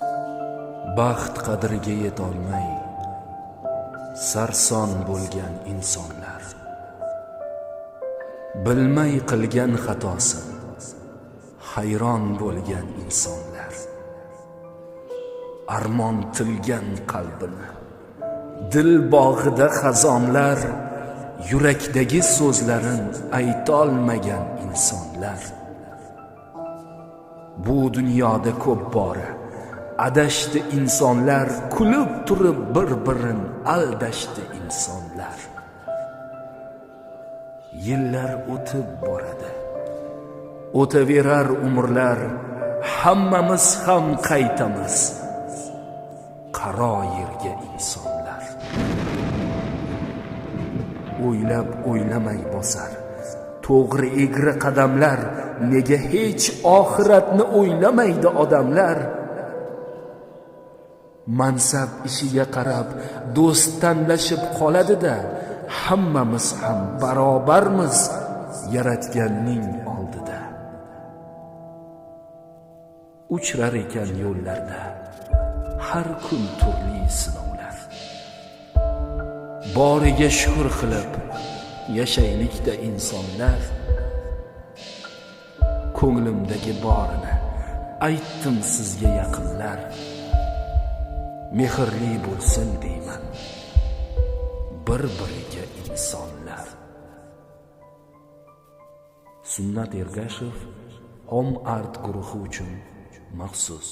baxt qadriga yetolmay sarson bo'lgan insonlar. Bilmay qilgan xatosi hayron bo'lgan insonlar. Armon tilgan qalbini dil bog'ida xazonlar yurakdagi so'zlarin aytolmagan insonlar. Bu dunyoda ko'p bora adashdi insonlar kulib turib bir birin aldashdi insonlar. Yillar o'tib boradi. O'taverar umrlar hammamiz ham qaytamiz. Qaro yerga insonlar. O'ylab o'ylamay bosar. To'g'ri egri qadamlar nega hech oxiratni o'ylamaydi odamlar mansab ishiga qarab do'st tanlashib qoladida hammamiz ham barobarmiz yaratganning oldida. Uchrar ekan yo'llarda har kun turli sinovlar. Boriga shukr qilib yashaylikda insonlar. Ko'nglimdagi borini aytdim sizga yaqinlar. Mehrli bo'lsin deyman bir biriga insonlar. Sunnat ergashev hom art guruhi uchun maxsus.